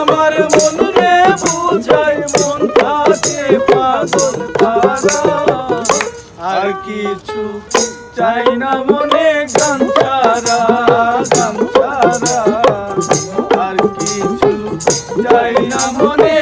আমার মন রে বুঝাই আর কিছু চাই না মনে গান ছাড়া আর কিছু চাই না মনে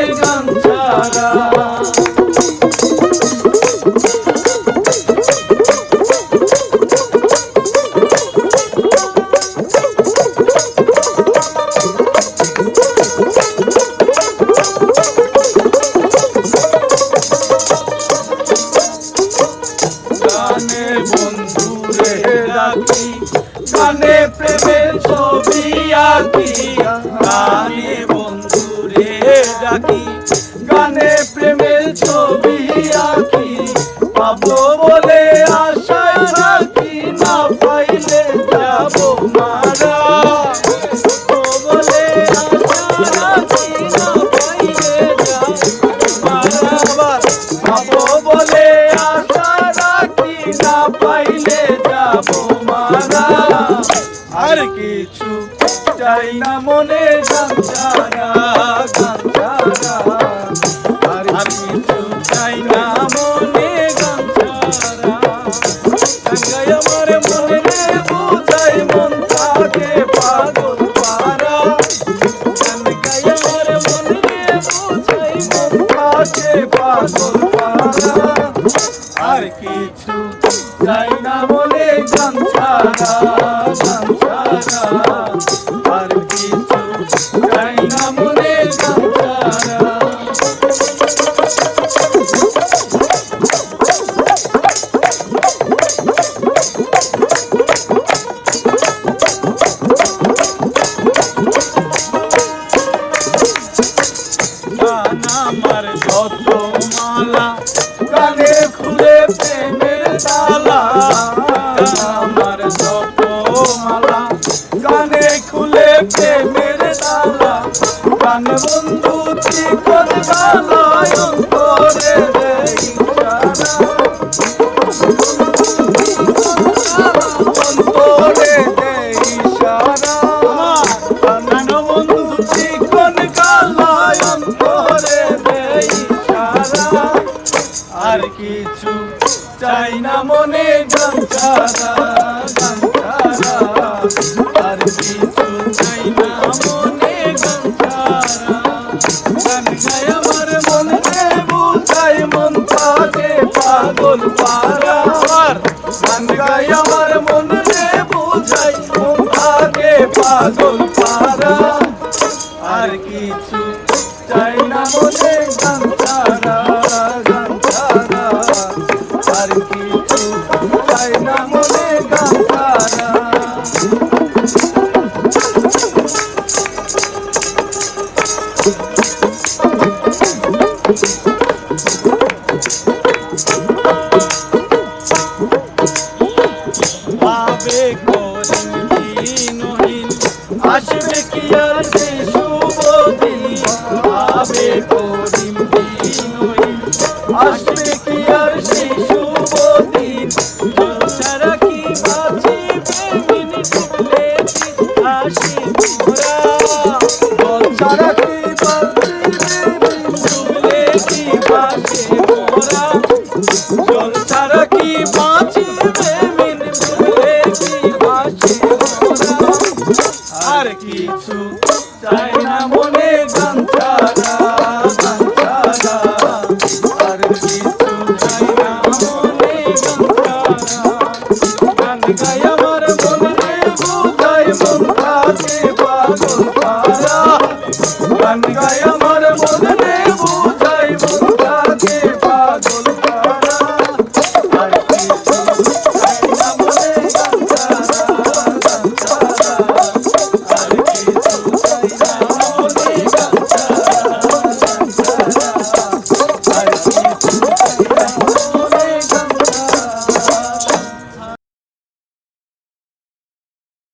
গানে বন্ধুরে রাখি গানে প্রেমের ছবি আঁকি গানে বন্ধুরে রাখি। পাইলে যাব মারা। আর কিছু চাই না মনে গান ছাড়া আর কিছু আমার মালা গানে খুলে প্রেমের তালা। আমার যত মালা গানে খুলে প্রেমের তালা। গান বন্ধু চিকন গালায় অন্তরে অন্তরে ইশারা গান বন্ধু চিকন মনে গান ছাড়া আর কিছু চাই না মনে গান আমার মনে বুঝাই মন থাকে পাগল পারা গান গায় আমার মনে বুঝাই মন থাকে পাগল পারা আর কিছু চাই না মনে গান পাবে করিন আসবে কি আর সে শুভদিন পাবে করিন আসবে কি আর সে শুভদিন সারা কি বাঁচিবে মিনিট আসি তোরা সারা